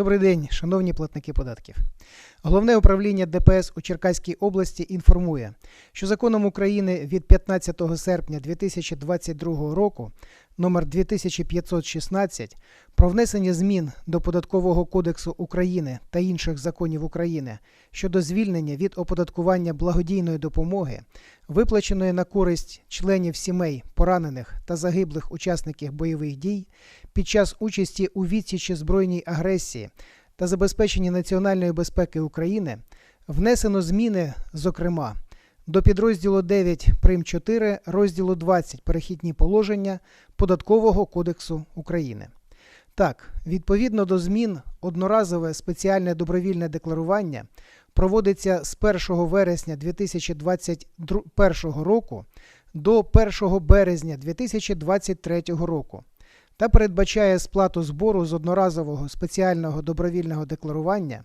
Добрий день, шановні платники податків. Головне управління ДПС у Черкаській області інформує, що законом України від 15 серпня 2022 року номер 2516 про внесення змін до Податкового кодексу України та інших законів України щодо звільнення від оподаткування благодійної допомоги, виплаченої на користь членів сімей поранених та загиблих учасників бойових дій під час участі у відсічі збройній агресії та забезпеченні національної безпеки України внесено зміни, зокрема, до підрозділу 9 прим 4 розділу 20 перехідні положення Податкового кодексу України. Так, відповідно до змін, одноразове спеціальне добровільне декларування проводиться з 1 вересня 2021 року до 1 березня 2023 року та передбачає сплату збору з одноразового спеціального добровільного декларування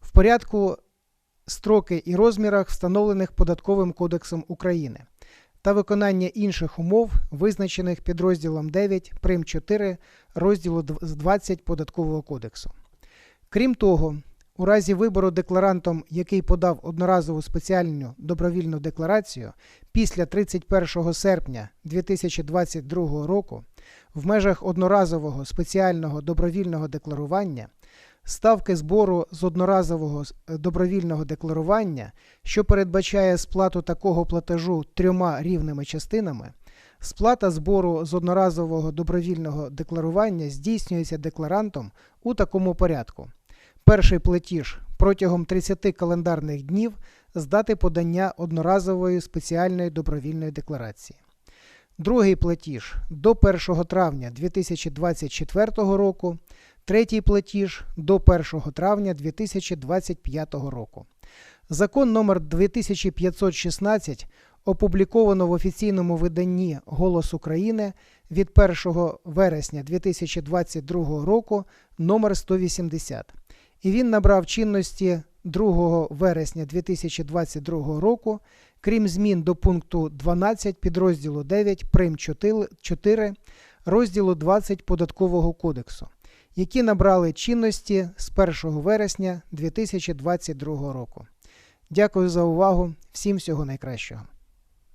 в порядку строки і розмірах, встановлених Податковим кодексом України, та виконання інших умов, визначених підрозділом 9 прим 4 розділу 20 Податкового кодексу. Крім того, у разі вибору декларантом, який подав одноразову спеціальну добровільну декларацію після 31 серпня 2022 року в межах одноразового спеціального добровільного декларування ставки збору з одноразового е, добровільного декларування, що передбачає сплату такого платежу трьома рівними частинами, сплата збору з одноразового добровільного декларування здійснюється декларантом у такому порядку. Перший платіж протягом 30 календарних днів з дати подання одноразової спеціальної добровільної декларації. Другий платіж до 1 травня 2024 року, третій платіж до 1 травня 2025 року. Закон номер 2516 опубліковано в офіційному виданні Голос України від 1 вересня 2022 року номер 180 і він набрав чинності 2 вересня 2022 року, крім змін до пункту 12 підрозділу 9 прим. 4 розділу 20 Податкового кодексу, які набрали чинності з 1 вересня 2022 року. Дякую за увагу. Всім всього найкращого.